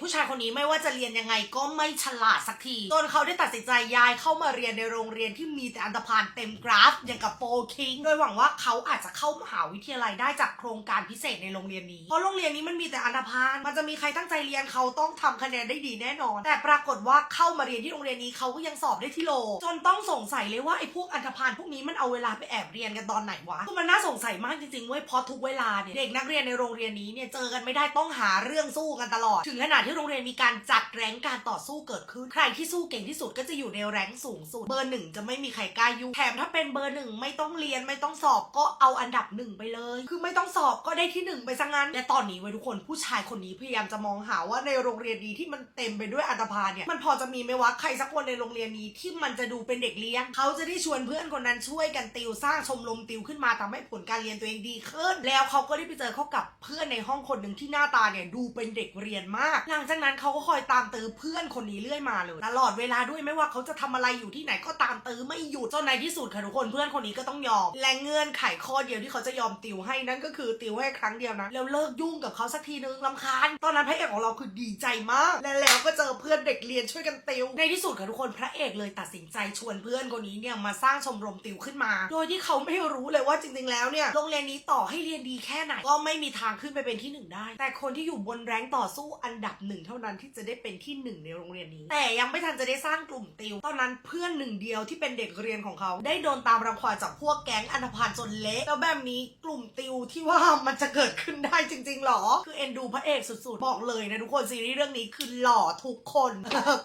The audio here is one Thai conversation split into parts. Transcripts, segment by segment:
ผู้ชายคนนี้ไม่ว่าจะเรียนยังไงก็ไม่ฉลาดสักทีจนเขาได้ตัดสินใจย้ายเข้ามาเรียนในโรงเรียนที่มีแต่อันธพาลเต็มกราฟ อย่างกับโฟคิงโดยหวังว่าเขาอาจจะเข้ามหาวิทยาลัยได้จากโครงการพิเศษในโรงเรียนนี้เพราะโรงเรียนนี้มันมีแต่อันธพาลมันจะมีใครตั้งใจเรียนเขาต้องทำคะแนนได้ดีแน่นอน แต่ปรากฏว่าเข้ามาเรียนที่โรงเรียนนี้เขาก็ยังสอบได้ที่โล จนต้องสงสัยเลยว่าไอ้พวกอันธพาลพวกนี้มันเอาเวลาไปแอบเรียนกันตอนไหนวะคือมันน่าสงสัยมากจริงๆเว้ยเพราะทุกเวลาเนี่ยเด็กนักเรียนในโรงเรียนนี้เนี่ยเจอกันไม่ได้ต้องหาเรื่องสู้กันตลอดถึงขนาดที่โรงเรียนมีการจัดแรงการต่อสู้เกิดขึ้น ใครที่สู้เก่งที่สุดก็จะอยู่ในแรงสูงสุด เบอร์หนึ่งจะไม่มีใครกล้ายุ่งแถมถ้าเป็นเบอร์หนึ่งไม่ต้องเรียนไม่ต้องสอบก็เอาอันดับหนึ่งไปเลย คือไม่ต้องสอบก็ได้ที่หนึ่งไปซะงั้น และตอนนี้เว้ทุกคนผู้ชายคนนี้พยายามจะมองหาว่าในโรงเรียนนี้ที่มันเต็มไปด้วยอันธพาลเนี่ยมันพอจะมีไหมวะใครสักคนในโรงเรียนนี้ที่มันจะดูเป็นเด็กเลี้ยง เขาจะได้ชวนเพื่อนคนนั้นช่วยกันติวสร้างชมรมติวขึ้นมาทำให้ผลการเรียนตัวเองดีขึ้น แล้วเขาก็ได้ไปเจอเขากับเพื่อนในห้องคนหนึ่งที่หน้าตาเนี่ยดูเป็นเด็กเรียนมากหลังจากนั้นเขาก็คอยตามตื้อเพื่อนคนนี้เรื่อยมาเลยตลอดเวลาด้วยไม่ว่าเขาจะทำอะไรอยู่ที่ไหนก็ตามตื้อไม่หยุดจนในที่สุดค่ะทุกคนเพื่อนคนนี้ก็ต้องยอมและเงื่อนไขข้อเดียวที่เขาจะยอมติวให้นั่นก็คือติวให้ครั้งเดียวนะแล้วเลิกยุ่งกับเขาสักทีนึงลำคาญตอนนั้นพระเอกของเราคือดีใจมาก และแล้วก็เจอเพื่อนเด็กเรียนช่วยกันติว ในที่สุดค่ะทุกคนพระเอกเลยตัดสินใจชวนเพื่อนคนนี้เนี่ยมาสร้างชมรมติวขึ้นมา โดยที่เขาไม่รู้เลยว่าจริงๆแล้วเนี่ยโรงเรียนนี้ต่อให้เรียนดีแค่ไหนก็ไม่มีทางขึ้นไปเป็นที่หนึ่งได้ แต่คนที่อยู่บนแรงต่อสู้อันดับหนึ่งเท่านั้นที่จะได้เป็นที่หนึ่งในโรงเรียนนี้ แต่ยังไม่ทันจะได้สร้างกลุ่มติว ตอนนั้นเพื่อนหนึ่งเดียวที่เป็นเด็กเรียนของเขา ได้โดนตามรังควานจากพวกแก๊งอันธพาลจนเละแล้วแบบนี้กลุ่มติวที่ว่ามันจะเกิดขึ้นได้จริงๆหรอ คือเอ็นดูพระเอกสุดๆ บอกเลยนะทุกคนซีรีส์เรื่องนี้คือหล่อทุกคน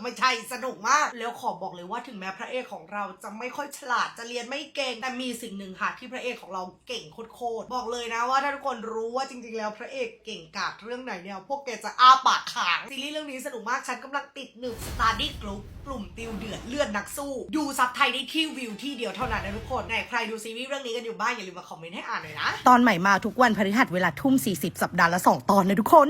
ไม่ใช่สนุกมาก แล้วขอบอกเลยว่าถึงแม้พระเอกของเราจะไม่ค่อยฉลาดจะเรียนไม่เก่ง แต่มีสิ่งหนึ่งค่ะที่พระเอกของเราเก่งโคตรๆบอกเลยนะว่าถ้าทุกคนรู้ว่าจริงๆ แล้วพระเอกเก่งกาจเรื่องไหนเนี่ยพวกแกจะอ้าปากขางซีรีส์เรื่องนี้สนุกมากฉันกำลังติดหนึบ Study Group กลุ่มติวเดือดเลือดนักสู้ ดูซับไทยได้ที่วิวที่เดียวเท่านั้นนะทุกคนไหนใครดูซีรีส์เรื่องนี้กันอยู่บ้างอย่าลืมมาคอมเมนต์ให้อ่านหน่อยนะ ตอนใหม่มาทุกวันพฤหัสเวลาทุ่ม40 สัปดาห์ละ 2 ตอนนะทุกคน